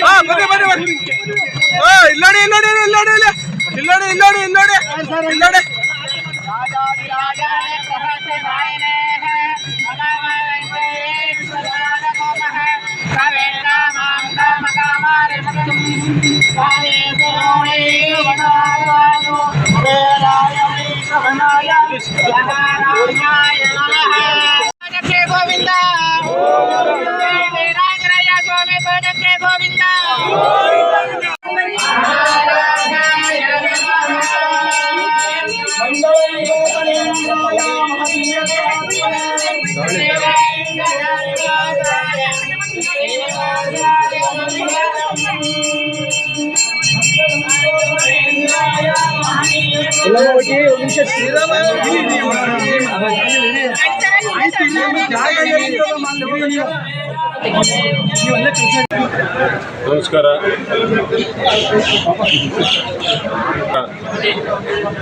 ಹಾ ಬನ್ನಿ ಬನ್ನಿ ಬನ್ನಿ ಓ ಇಲ್ಲೋಡಿ ಇಲ್ಲೋಡಿ ಇಲ್ಲೋಡಿ ಇಲ್ಲ ಇಲ್ಲೋಡಿ ಇಲ್ಲೋಡಿ ಇಲ್ಲೋಡಿ ಇಲ್ಲೋಡಿ ಗೋವಿಂದ ನಮಸ್ಕಾರ.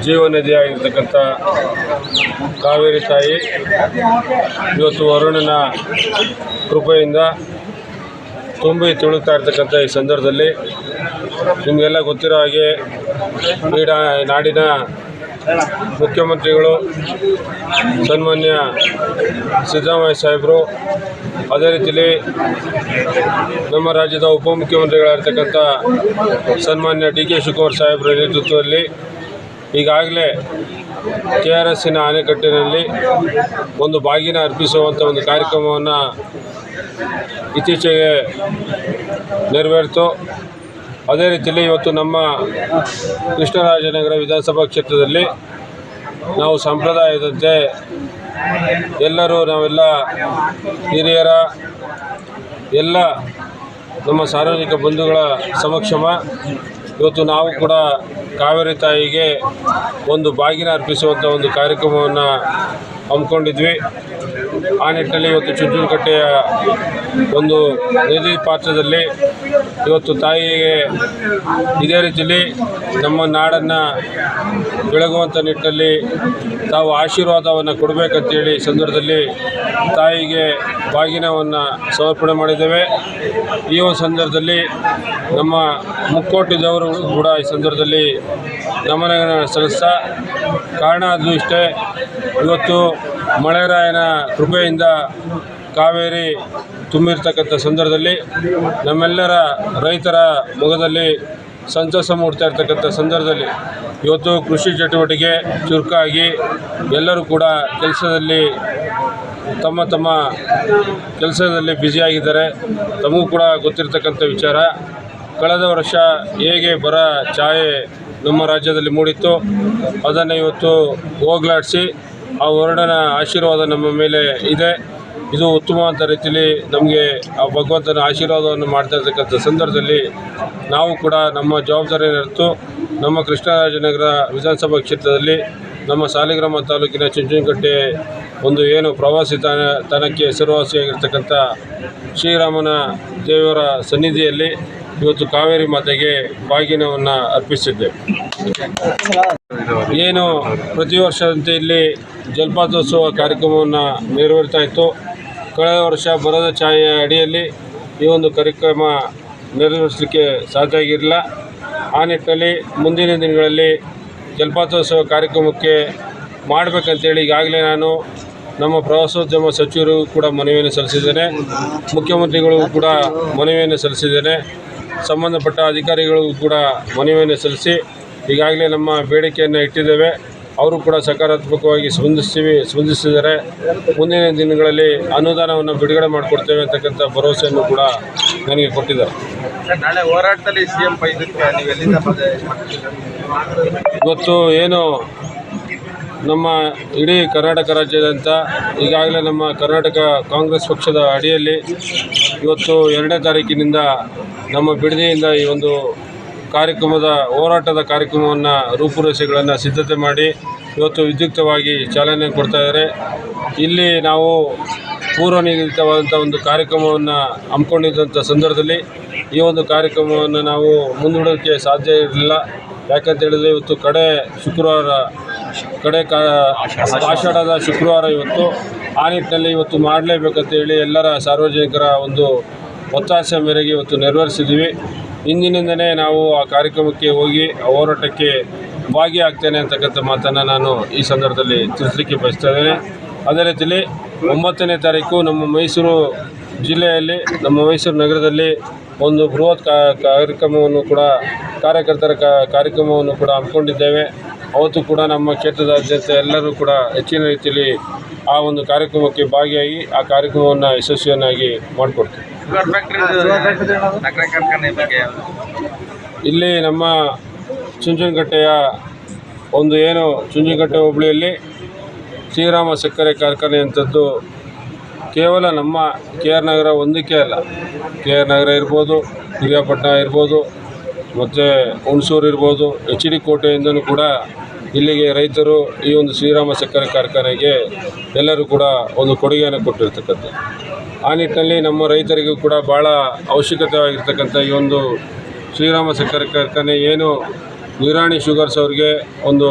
ಜೀವನದಿಯಾಗಿರ್ತಕ್ಕಂಥ ಕಾವೇರಿ ತಾಯಿ ಇವತ್ತು ವರುಣನ ಕೃಪೆಯಿಂದ ತುಂಬಿ ತುಳುಕ್ತಾ ಇರ್ತಕ್ಕಂಥ ಈ ಸಂದರ್ಭದಲ್ಲಿ ನಿಮಗೆಲ್ಲ ಗೊತ್ತಿರೋ ಹಾಗೆ ಕ್ರೀಡಾ ನಾಡಿನ ಮುಖ್ಯಮಂತ್ರಿಗಳು, ಸನ್ಮಾನ್ಯ ಸಿದ್ದರಾಮಯ್ಯ ಸಾಹೇಬರು, ಅದೇ ರೀತಿಯಲ್ಲಿ ನಮ್ಮ ರಾಜ್ಯದ ಉಪಮುಖ್ಯಮಂತ್ರಿಗಳಾಗಿರ್ತಕ್ಕಂಥ ಸನ್ಮಾನ್ಯ ಡಿ ಕೆ ಶಿವಕುಮಾರ್ ಸಾಹೇಬರ ನೇತೃತ್ವದಲ್ಲಿ ಈಗಾಗಲೇ ಕೆ ಆರ್ ಎಸ್ಸಿನ ಅಣೆಕಟ್ಟಿನಲ್ಲಿ ಒಂದು ಬಾಗಿನ ಅರ್ಪಿಸುವಂಥ ಒಂದು ಕಾರ್ಯಕ್ರಮವನ್ನು ಇತ್ತೀಚೆಗೆ ನೆರವೇರಿತು. ಅದೇ ರೀತಿಯಲ್ಲಿ ಇವತ್ತು ನಮ್ಮ ಕೃಷ್ಣರಾಜನಗರ ವಿಧಾನಸಭಾ ಕ್ಷೇತ್ರದಲ್ಲಿ ನಾವು ಸಂಪ್ರದಾಯದಂತೆ ಎಲ್ಲರೂ ನಾವೆಲ್ಲ ಹಿರಿಯರ, ಎಲ್ಲ ನಮ್ಮ ಸಾರ್ವಜನಿಕ ಬಂಧುಗಳ ಸಮಕ್ಷಮ ಇವತ್ತು ನಾವು ಕೂಡ ಕಾವೇರಿ ತಾಯಿಗೆ ಒಂದು ಬಾಗಿನ ಅರ್ಪಿಸುವಂಥ ಒಂದು ಕಾರ್ಯಕ್ರಮವನ್ನು ಹಮ್ಮಿಕೊಂಡಿದ್ವಿ. ಆ ನಿಟ್ಟಿನಲ್ಲಿ ಇವತ್ತು ಚುಂಚನಕಟ್ಟೆಯ ಒಂದು ನಿಧಿ ಪಾತ್ರದಲ್ಲಿ ಇವತ್ತು ತಾಯಿಗೆ ಇದೇ ರೀತಿಯಲ್ಲಿ ನಮ್ಮ ನಾಡನ್ನು ಬೆಳಗುವಂಥ ನಿಟ್ಟಿನಲ್ಲಿ ತಾವು ಆಶೀರ್ವಾದವನ್ನು ಕೊಡಬೇಕಂತೇಳಿ ಸಂದರ್ಭದಲ್ಲಿ ತಾಯಿಗೆ ಬಾಗಿನವನ್ನು ಸಮರ್ಪಣೆ ಮಾಡಿದ್ದೇವೆ. ಈ ಒಂದು ಸಂದರ್ಭದಲ್ಲಿ ನಮ್ಮ ಮುಕ್ಕೋಟಿದವರು ಕೂಡ ಈ ಸಂದರ್ಭದಲ್ಲಿ ನಮನ ಸಲ್ಲಿಸ್ತಾ. ಕಾರಣ ಅದು ಇಷ್ಟೇ, ಇವತ್ತು ಮಳೆರಾಯನ ಕೃಪೆಯಿಂದ ಕಾವೇರಿ ತುಂಬಿರ್ತಕ್ಕಂಥ ಸಂದರ್ಭದಲ್ಲಿ ನಮ್ಮೆಲ್ಲರ ರೈತರ ಮೊಗದಲ್ಲಿ ಸಂತಸ ಮೂಡ್ತಾ ಇರ್ತಕ್ಕಂಥ ಸಂದರ್ಭದಲ್ಲಿ ಇವತ್ತು ಕೃಷಿ ಚಟುವಟಿಕೆ ಚುರುಕಾಗಿ ಎಲ್ಲರೂ ಕೂಡ ಕೆಲಸದಲ್ಲಿ ತಮ್ಮ ತಮ್ಮ ಕೆಲಸದಲ್ಲಿ ಬ್ಯುಸಿಯಾಗಿದ್ದಾರೆ ತಮಗೂ ಕೂಡ ಗೊತ್ತಿರ್ತಕ್ಕಂಥ ವಿಚಾರ. ಕಳೆದ ವರ್ಷ ಹೇಗೆ ಬರ ಛಾಯೆ ನಮ್ಮ ರಾಜ್ಯದಲ್ಲಿ ಮೂಡಿತ್ತು, ಅದನ್ನು ಇವತ್ತು ಹೋಗ್ಲಾಡಿಸಿ ಆ ವರ್ಣನ ಆಶೀರ್ವಾದ ನಮ್ಮ ಮೇಲೆ ಇದೆ. ಇದು ಉತ್ತಮವಾದ ರೀತಿಯಲ್ಲಿ ನಮಗೆ ಆ ಭಗವಂತನ ಆಶೀರ್ವಾದವನ್ನು ಮಾಡ್ತಾ ಇರ್ತಕ್ಕಂಥ ಸಂದರ್ಭದಲ್ಲಿ ನಾವು ಕೂಡ ನಮ್ಮ ಅರಿತು ನಮ್ಮ ಕೃಷ್ಣರಾಜನಗರ ವಿಧಾನಸಭಾ ಕ್ಷೇತ್ರದಲ್ಲಿ ನಮ್ಮ ಸಾಲಿಗ್ರಾಮ ತಾಲೂಕಿನ ಚುಂಚನಕಟ್ಟೆ ಒಂದು ಏನು ಪ್ರವಾಸಿ ತಾಣ ತಾಣಕ್ಕೆ ಹೆಸರುವಾಸಿಯಾಗಿರ್ತಕ್ಕಂಥ ಶ್ರೀರಾಮನ ದೇವರ ಸನ್ನಿಧಿಯಲ್ಲಿ ಇವತ್ತು ಕಾವೇರಿ ಮಾತೆಗೆ ಬಾಗಿನವನ್ನು ಅರ್ಪಿಸಿದ್ದೆ. ಏನು ಪ್ರತಿ ವರ್ಷದಂತೆ ಇಲ್ಲಿ ಜಲಪಾತೋತ್ಸವ ಕಾರ್ಯಕ್ರಮವನ್ನು ನೆರವೇರ್ತಾ ಇತ್ತು. ಕಳೆದ ವರ್ಷ ಬರದ ಛಾಯೆಯ ಅಡಿಯಲ್ಲಿ ಈ ಒಂದು ಕಾರ್ಯಕ್ರಮ ನೆರವೇರಿಸಲಿಕ್ಕೆ ಸಾಧ್ಯ ಆಗಿರಲಿಲ್ಲ. ಆ ನಿಟ್ಟಿನಲ್ಲಿ ಮುಂದಿನ ದಿನಗಳಲ್ಲಿ ಜಲಪಾತೋತ್ಸವ ಕಾರ್ಯಕ್ರಮಕ್ಕೆ ಮಾಡಬೇಕಂತೇಳಿ ಈಗಾಗಲೇ ನಾನು ನಮ್ಮ ಪ್ರವಾಸೋದ್ಯಮ ಸಚಿವರು ಕೂಡ ಮನವಿಯನ್ನು ಸಲ್ಲಿಸಿದ್ದೇನೆ. ಮುಖ್ಯಮಂತ್ರಿಗಳಿಗೂ ಕೂಡ ಮನವಿಯನ್ನು ಸಲ್ಲಿಸಿದ್ದೇನೆ. ಸಂಬಂಧಪಟ್ಟ ಅಧಿಕಾರಿಗಳಿಗೂ ಕೂಡ ಮನವಿಯನ್ನು ಸಲ್ಲಿಸಿ ಈಗಾಗಲೇ ನಮ್ಮ ಬೇಡಿಕೆಯನ್ನು ಇಟ್ಟಿದ್ದೇವೆ. ಅವರು ಕೂಡ ಸಕಾರಾತ್ಮಕವಾಗಿ ಸ್ಪಂದಿಸ್ತೀವಿ ಸ್ಪಂದಿಸಿದರೆ ಮುಂದಿನ ದಿನಗಳಲ್ಲಿ ಅನುದಾನವನ್ನು ಬಿಡುಗಡೆ ಮಾಡಿಕೊಡ್ತೇವೆ ಅಂತಕ್ಕಂಥ ಭರವಸೆಯನ್ನು ಕೂಡ ನನಗೆ ಕೊಟ್ಟಿದ್ದಾರೆ. ನಾಳೆ ಹೋರಾಟದಲ್ಲಿ ಸಿಎಂ ಇವತ್ತು ಏನು ನಮ್ಮ ಇಡೀ ಕರ್ನಾಟಕ ರಾಜ್ಯದಂತ ಈಗಾಗಲೇ ನಮ್ಮ ಕರ್ನಾಟಕ ಕಾಂಗ್ರೆಸ್ ಪಕ್ಷದ ಅಡಿಯಲ್ಲಿ ಇವತ್ತು ಎರಡನೇ ತಾರೀಕಿನಿಂದ ನಮ್ಮ ಬಿಡದಿಯಿಂದ ಈ ಒಂದು ಕಾರ್ಯಕ್ರಮದ ಹೋರಾಟದ ಕಾರ್ಯಕ್ರಮವನ್ನು ರೂಪುರೇಷೆಗಳನ್ನು ಸಿದ್ಧತೆ ಮಾಡಿ ಇವತ್ತು ವಿದ್ಯುಕ್ತವಾಗಿ ಚಾಲನೆ ಕೊಡ್ತಾ ಇದ್ದಾರೆ ಇಲ್ಲಿ ನಾವು ಪೂರ್ವನಿಗದಿತವಾದಂಥ ಒಂದು ಕಾರ್ಯಕ್ರಮವನ್ನು ಹಮ್ಮಿಕೊಂಡಿದ್ದಂಥ ಸಂದರ್ಭದಲ್ಲಿ ಈ ಒಂದು ಕಾರ್ಯಕ್ರಮವನ್ನು ನಾವು ಮುಂದೂಡೋಕ್ಕೆ ಸಾಧ್ಯ ಇರಲಿಲ್ಲ. ಯಾಕಂತ ಹೇಳಿದ್ರೆ ಇವತ್ತು ಕಡೆ ಶುಕ್ರವಾರ, ಕಡೆ ಕಾ ಆಷಾಢದ ಶುಕ್ರವಾರ ಇವತ್ತು ಆ ನಿಟ್ಟಿನಲ್ಲಿ ಇವತ್ತು ಮಾಡಲೇಬೇಕಂತ ಹೇಳಿ ಎಲ್ಲರ ಸಾರ್ವಜನಿಕರ ಒಂದು ಒತ್ತಾಸೆ ಮೇರೆಗೆ ಇವತ್ತು ನೆರವೇರಿಸಿದ್ದೀವಿ ಇಂದಿನಿಂದಲೇ ನಾವು ಆ ಕಾರ್ಯಕ್ರಮಕ್ಕೆ ಹೋಗಿ ಹೋರಾಟಕ್ಕೆ ಭಾಗಿಯಾಗ್ತೇನೆ ಅಂತಕ್ಕಂಥ ಮಾತನ್ನು ನಾನು ಈ ಸಂದರ್ಭದಲ್ಲಿ ತಿಳಿಸಲಿಕ್ಕೆ ಬಯಸ್ತಾ ಇದ್ದೇನೆ. ಅದೇ ರೀತಿಯಲ್ಲಿ ಒಂಬತ್ತನೇ ತಾರೀಕು ನಮ್ಮ ಮೈಸೂರು ಜಿಲ್ಲೆಯಲ್ಲಿ, ನಮ್ಮ ಮೈಸೂರು ನಗರದಲ್ಲಿ ಒಂದು ಬೃಹತ್ ಕಾರ್ಯಕ್ರಮವನ್ನು ಕೂಡ ಕಾರ್ಯಕರ್ತರ ಕಾರ್ಯಕ್ರಮವನ್ನು ಕೂಡ ಹಮ್ಮಿಕೊಂಡಿದ್ದೇವೆ. ಅವತ್ತು ಕೂಡ ನಮ್ಮ ಕ್ಷೇತ್ರದಾದ್ಯಂತ ಎಲ್ಲರೂ ಕೂಡ ಹೆಚ್ಚಿನ ರೀತಿಯಲ್ಲಿ ಆ ಒಂದು ಕಾರ್ಯಕ್ರಮಕ್ಕೆ ಭಾಗಿಯಾಗಿ ಆ ಕಾರ್ಯಕ್ರಮವನ್ನು ಯಶಸ್ವಿಯನ್ನಾಗಿ ಮಾಡಿಕೊಡ್ತೀವಿ. ಇಲ್ಲಿ ನಮ್ಮ ಚುಂಚನಕಟ್ಟೆಯ ಒಂದು ಏನು ಚುಂಚನಕಟ್ಟೆ ಹೋಬಳಿಯಲ್ಲಿ ಶ್ರೀರಾಮ ಸಕ್ಕರೆ ಕಾರ್ಖಾನೆ ಅಂಥದ್ದು ಕೇವಲ ನಮ್ಮ ಕೆ ಆರ್ ನಗರ ಒಂದಕ್ಕೆ ಅಲ್ಲ. ಕೆ ಆರ್ ನಗರ ಇರ್ಬೋದು, ಹಿರಿಯಾಪಟ್ಟಣ ಇರ್ಬೋದು, ಮತ್ತು ಹುಣಸೂರು ಇರ್ಬೋದು, ಎಚ್ ಡಿ ಕೋಟೆಯಿಂದಲೂ ಕೂಡ ಇಲ್ಲಿಗೆ ರೈತರು ಈ ಒಂದು ಶ್ರೀರಾಮ ಸಕ್ಕರೆ ಕಾರ್ಖಾನೆಗೆ ಎಲ್ಲರೂ ಕೂಡ ಒಂದು ಕೊಡುಗೆಯನ್ನು ಕೊಟ್ಟಿರ್ತಕ್ಕಂಥದ್ದು. ಆ ನಿಟ್ಟಿನಲ್ಲಿ ನಮ್ಮ ರೈತರಿಗೂ ಕೂಡ ಭಾಳ ಅವಶ್ಯಕತೆವಾಗಿರ್ತಕ್ಕಂಥ ಈ ಒಂದು ಶ್ರೀರಾಮ ಸಕ್ಕರೆ ಕಾರ್ಖಾನೆ ಏನು ನಿರಾಣಿ ಶುಗರ್ಸ್ ಅವ್ರಿಗೆ ಒಂದು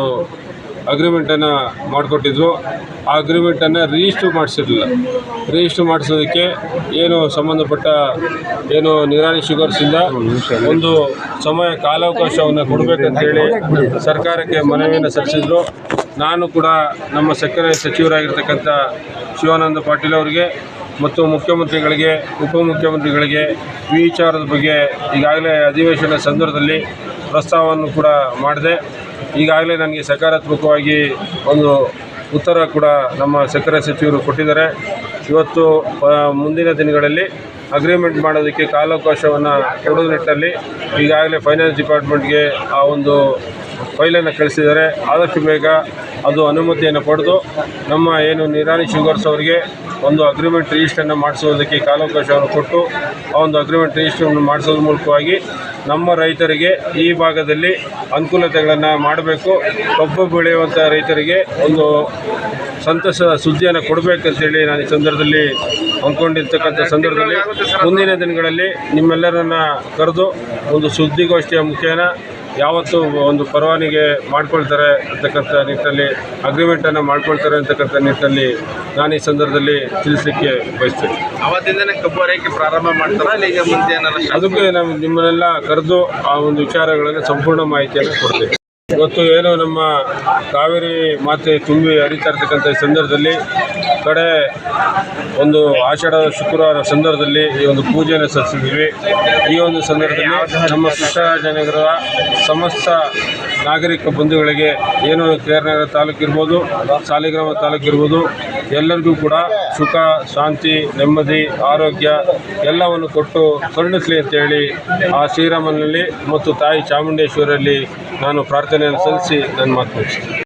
ಅಗ್ರಿಮೆಂಟನ್ನು ಮಾಡಿಕೊಟ್ಟಿದ್ರು ಆ ಅಗ್ರಿಮೆಂಟನ್ನು ರಿಜಿಸ್ಟ್ರ್ ಮಾಡಿಸಿರಲಿಲ್ಲ. ರಿಜಿಸ್ಟ್ರು ಮಾಡಿಸೋದಕ್ಕೆ ಏನು ಸಂಬಂಧಪಟ್ಟ ಏನು ನಿರಾಣಿ ಶುಗರ್ಸಿಂದ ಒಂದು ಸಮಯ ಕಾಲಾವಕಾಶವನ್ನು ಕೊಡಬೇಕಂತೇಳಿ ಸರ್ಕಾರಕ್ಕೆ ಮನವಿಯನ್ನು ಸಲ್ಲಿಸಿದ್ರು. ನಾನು ಕೂಡ ನಮ್ಮ ಸಕ್ಕರೆ ಸಚಿವರಾಗಿರ್ತಕ್ಕಂಥ ಶಿವಾನಂದ ಪಾಟೀಲ್ ಅವರಿಗೆ ಮತ್ತು ಮುಖ್ಯಮಂತ್ರಿಗಳಿಗೆ, ಉಪಮುಖ್ಯಮಂತ್ರಿಗಳಿಗೆ ಈ ವಿಚಾರದ ಬಗ್ಗೆ ಈಗಾಗಲೇ ಅಧಿವೇಶನ ಸಂದರ್ಭದಲ್ಲಿ ಪ್ರಸ್ತಾವವನ್ನು ಕೂಡ ಮಾಡಿದೆ. ಈಗಾಗಲೇ ನನಗೆ ಸಕಾರಾತ್ಮಕವಾಗಿ ಒಂದು ಉತ್ತರ ಕೂಡ ನಮ್ಮ ಸಕ್ಕರೆ ಸಚಿವರು ಕೊಟ್ಟಿದ್ದಾರೆ. ಇವತ್ತು ಮುಂದಿನ ದಿನಗಳಲ್ಲಿ ಅಗ್ರಿಮೆಂಟ್ ಮಾಡೋದಕ್ಕೆ ಕಾಲಾವಕಾಶವನ್ನು ಕೊಡೋ ನಿಟ್ಟಲ್ಲಿ ಈಗಾಗಲೇ ಫೈನಾನ್ಸ್ ಡಿಪಾರ್ಟ್ಮೆಂಟ್ಗೆ ಆ ಒಂದು ಫೈಲನ್ನು ಕಳಿಸಿದ್ದಾರೆ. ಆದಷ್ಟು ಬೇಗ ಅದು ಅನುಮತಿಯನ್ನು ಪಡೆದು ನಮ್ಮ ಏನು ನಿರಾಣಿ ಶುಗರ್ಸ್ ಅವರಿಗೆ ಒಂದು ಅಗ್ರಿಮೆಂಟ್ ರಿಜಿಸ್ಟ್ರನ್ನು ಮಾಡಿಸೋದಕ್ಕೆ ಕಾಲಾವಕಾಶವನ್ನು ಕೊಟ್ಟು ಆ ಒಂದು ಅಗ್ರಿಮೆಂಟ್ ರಿಜಿಸ್ಟ್ರನ್ನು ಮಾಡಿಸೋದ್ರ ಮೂಲಕವಾಗಿ ನಮ್ಮ ರೈತರಿಗೆ ಈ ಭಾಗದಲ್ಲಿ ಅನುಕೂಲತೆಗಳನ್ನು ಮಾಡಬೇಕು. ಕಬ್ಬು ಬೆಳೆಯುವಂಥ ರೈತರಿಗೆ ಒಂದು ಸಂತಸದ ಸುದ್ದಿಯನ್ನು ಕೊಡಬೇಕಂತೇಳಿ ನಾನು ಈ ಸಂದರ್ಭದಲ್ಲಿ ಅಂದ್ಕೊಂಡಿರ್ತಕ್ಕಂಥ ಸಂದರ್ಭದಲ್ಲಿ ಮುಂದಿನ ದಿನಗಳಲ್ಲಿ ನಿಮ್ಮೆಲ್ಲರನ್ನ ಕರೆದು ಒಂದು ಸುದ್ದಿಗೋಷ್ಠಿಯ ಮುಖೇನ ಯಾವತ್ತು ಒಂದು ಪರವಾನಿಗೆ ಮಾಡ್ಕೊಳ್ತಾರೆ ಅಂತಕ್ಕಂಥ ನಿಟ್ಟಿನಲ್ಲಿ ಅಗ್ರಿಮೆಂಟನ್ನು ಮಾಡ್ಕೊಳ್ತಾರೆ ಅಂತಕ್ಕಂಥ ನಿಟ್ಟಿನಲ್ಲಿ ನಾನು ಈ ಸಂದರ್ಭದಲ್ಲಿ ತಿಳಿಸಲಿಕ್ಕೆ ಬಯಸ್ತೇನೆ. ಅವತ್ತಿಂದನೇ ಕಬ್ಬು ಹರಿಯಕ್ಕೆ ಪ್ರಾರಂಭ ಮಾಡ್ತಾರ ಈಗ ಮುಂದೆ ಅದಕ್ಕೆ ನಾವು ನಿಮ್ಮನ್ನೆಲ್ಲ ಕರೆದು ಆ ಒಂದು ವಿಚಾರಗಳನ್ನು ಸಂಪೂರ್ಣ ಮಾಹಿತಿಯನ್ನು ಕೊಡ್ತೇವೆ ಇವತ್ತು ಏನು ನಮ್ಮ ಕಾವೇರಿ ಮಾತೆ ತುಂಬಿ ಹರಿತಾ ಇರ್ತಕ್ಕಂಥ ಸಂದರ್ಭದಲ್ಲಿ ಕಡೆ ಒಂದು ಆಷಾಢ ಶುಕ್ರವಾರ ಸಂದರ್ಭದಲ್ಲಿ ಈ ಒಂದು ಪೂಜೆಯನ್ನು ಸಲ್ಲಿಸಿದ್ದೀವಿ ಈ ಒಂದು ಸಂದರ್ಭದಲ್ಲಿ ನಮ್ಮ ಕೃಷ್ಣರಾಜನಗರದ ಸಮಸ್ತ ನಾಗರಿಕ ಬಂಧುಗಳಿಗೆ ಏನು ಕೇರನಗರ ತಾಲೂಕು ಇರ್ಬೋದು, ಸಾಲಿಗ್ರಾಮ ತಾಲೂಕು ಇರ್ಬೋದು, ಎಲ್ಲರಿಗೂ ಕೂಡ ಸುಖ, ಶಾಂತಿ, ನೆಮ್ಮದಿ, ಆರೋಗ್ಯ ಎಲ್ಲವನ್ನು ಕೊಟ್ಟು ಕರುಣಿಸಲಿ ಅಂತೇಳಿ ಆ ಶ್ರೀರಾಮನಲ್ಲಿ ಮತ್ತು ತಾಯಿ ಚಾಮುಂಡೇಶ್ವರಲ್ಲಿ ನಾನು ಪ್ರಾರ್ಥನೆಯನ್ನು ಸಲ್ಲಿಸಿ ನನ್ನ ಮಾತು